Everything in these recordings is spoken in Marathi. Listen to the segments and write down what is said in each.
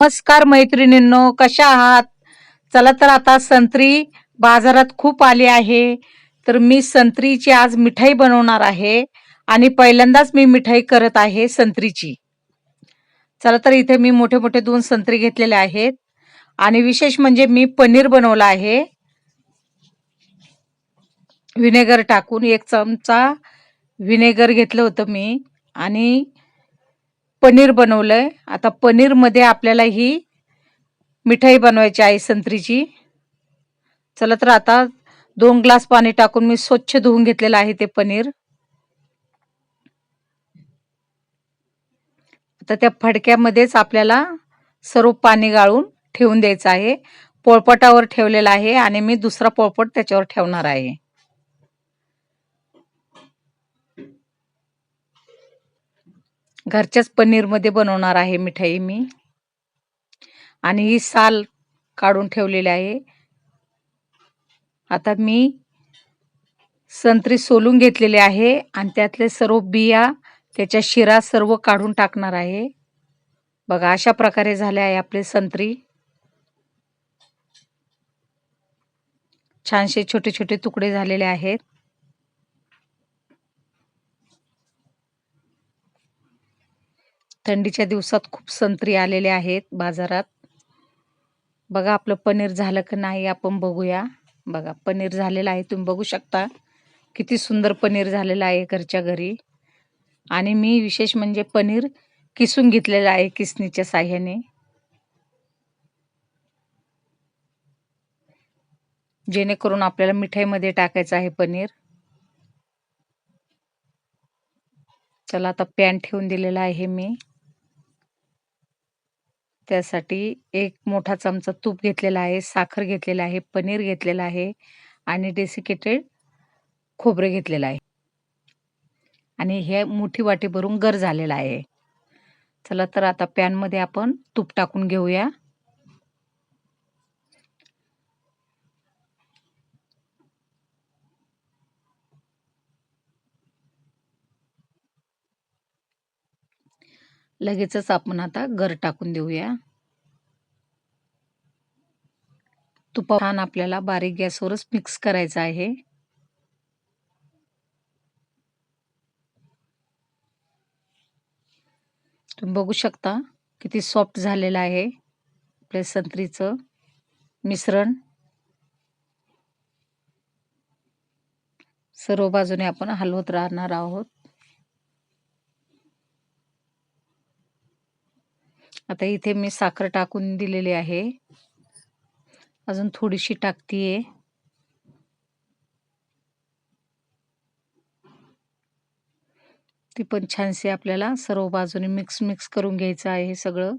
नमस्कार मैत्रिणींनो कशा आहात? चला तर आता संत्री बाजारात खूप आली आहे. तर मी संत्रीची आज मिठाई बनवणार आहे आणि पहिल्यांदाच मी मिठाई करत आहे संत्रीची. चला तर इथे मी मोठे मोठे दोन संत्री घेतलेले आहेत आणि विशेष म्हणजे मी पनीर बनवलं आहे. व्हिनेगर टाकून एक चमचा व्हिनेगर घेतलं होतं मी आणि पनीर बनवलं आहे आता पनीरमध्ये आपल्याला ही मिठाई बनवायची आहे संत्रीची. चला तर आता दोन ग्लास पाणी टाकून मी स्वच्छ धुवून घेतलेलं आहे ते पनीर. आता त्या फडक्यामध्येच आपल्याला सर्व पाणी गाळून ठेवून द्यायचं आहे. पोळपटावर ठेवलेला आहे आणि मी दुसरा पोळपट त्याच्यावर ठेवणार आहे. घरच्याच पनीरमध्ये बनवणार आहे मिठाई मी. आणि ही साल काढून ठेवलेली आहे. आता मी संत्री सोलून घेतलेले आहे आणि त्यातले सर्व बिया त्याच्या शिरा सर्व काढून टाकणार आहे. बघा अशा प्रकारे झाले आहे आपले संत्री. छानसे छोटे छोटे तुकडे झालेले आहेत. थंडीच्या दिवसात खूप संत्री आलेले आहेत बाजारात. बघा आपलं पनीर झालं का नाही आपण बघूया. बघा पनीर झालेलं आहे तुम्ही बघू शकता. किती सुंदर पनीर झालेलं आहे घरच्या घरी. आणि मी विशेष म्हणजे पनीर किसून घेतलेलं आहे किसणीच्या साह्याने. जेणेकरून आपल्याला मिठाईमध्ये टाकायचं आहे पनीर. चला आता पॅन ठेवून दिलेला आहे मी. त्यासाठी एक मोठा चमचा तूप घेतलेला आहे साखर घेतलेला आहे पनीर घेतलेला आहे आणि डेसिकेटेड खोबरे घेतलेलं आहे. आणि हे मोठी वाटी भरून गर झालेला आहे. चला तर आता पॅनमध्ये आपण तूप टाकून घेऊया. लगेचच आपण आता गर टाकून देऊया. तुपा छान आपल्याला बारीक गॅसवरच मिक्स करायचं आहे. तुम्ही बघू शकता किती सॉफ्ट झालेलं आहे आपल्या संत्रीचं मिश्रण. सर्व बाजूने आपण हलवत राहणार आहोत. आता इथे मी साखर टाकून दिलेली आहे. अजून थोडीशी टाकतीये. ती पण छानशी आपल्याला सर्व बाजूने मिक्स मिक्स करून घ्यायचं आहे हे सगळं.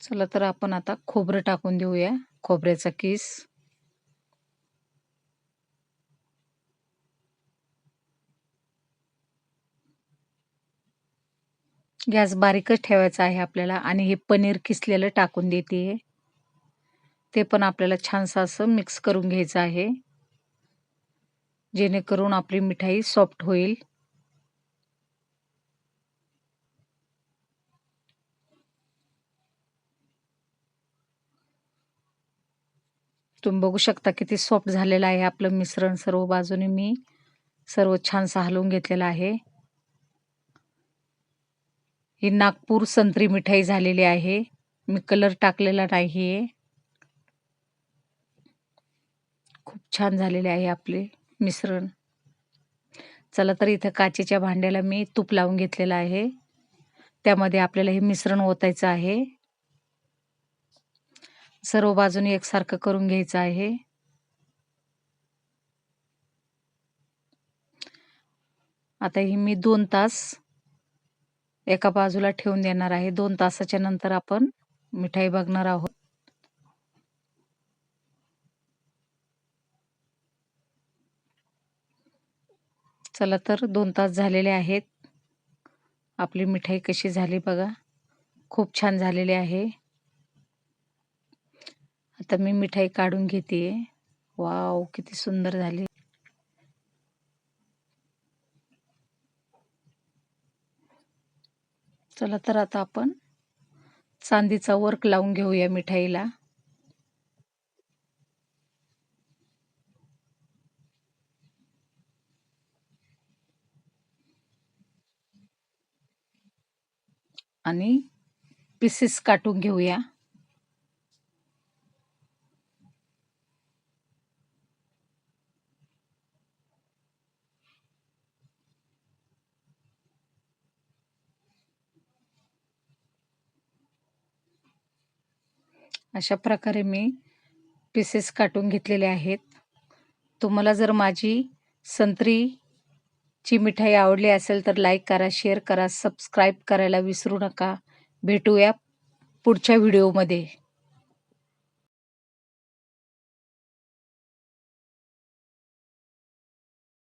चला तर आपण आता खोबरं टाकून देऊया खोबऱ्याचा किस. गॅस बारीकच ठेवायचा आहे आपल्याला आणि हे पनीर किसलेलं टाकून देते. ते पण आपल्याला छानसं असं मिक्स करून घ्यायचं आहे. जेणेकरून आपली मिठाई सॉफ्ट होईल. तुम्ही बघू शकता किती सॉफ्ट झालेलं आहे आपलं मिश्रण सर्व बाजूने मी. सर्व छानसं हलवून घेतलेलं आहे. ही नागपूर संत्री मिठाई झालेली आहे. मी कलर टाकलेला नाही आहे खूप छान झालेले आहे आपले मिश्रण. चला तर इथं काचेच्या भांड्याला मी तूप लावून घेतलेलं आहे. त्यामध्ये आपल्याला हे मिश्रण ओतायचं आहे. सर्व बाजूने एकसारखं करून घ्यायचं आहे. आता ही मी दोन तास एका बाजूला ठेवून देणार आहे. दोन तासाच्या नंतर आपण मिठाई बघणार आहोत. चला तर दोन तास झालेले आहेत. आपली मिठाई कशी झाली बघा. खूप छान झालेली आहे. आता मी मिठाई काढून घेते वाव किती सुंदर झाली. चला तर आता आपण चांदीचा वर्क लावून घेऊया मिठाईला. आणि पीसेस काटून घेऊया. अशा प्रकारे मी पीसेस काटून घेतलेले आहेत. तुम्हाला जर माझी संत्रीची मिठाई आवडली असेल तर लाईक करा शेअर करा सबस्क्राईब करायला विसरू नका. भेटूया पुढच्या व्हिडिओमध्ये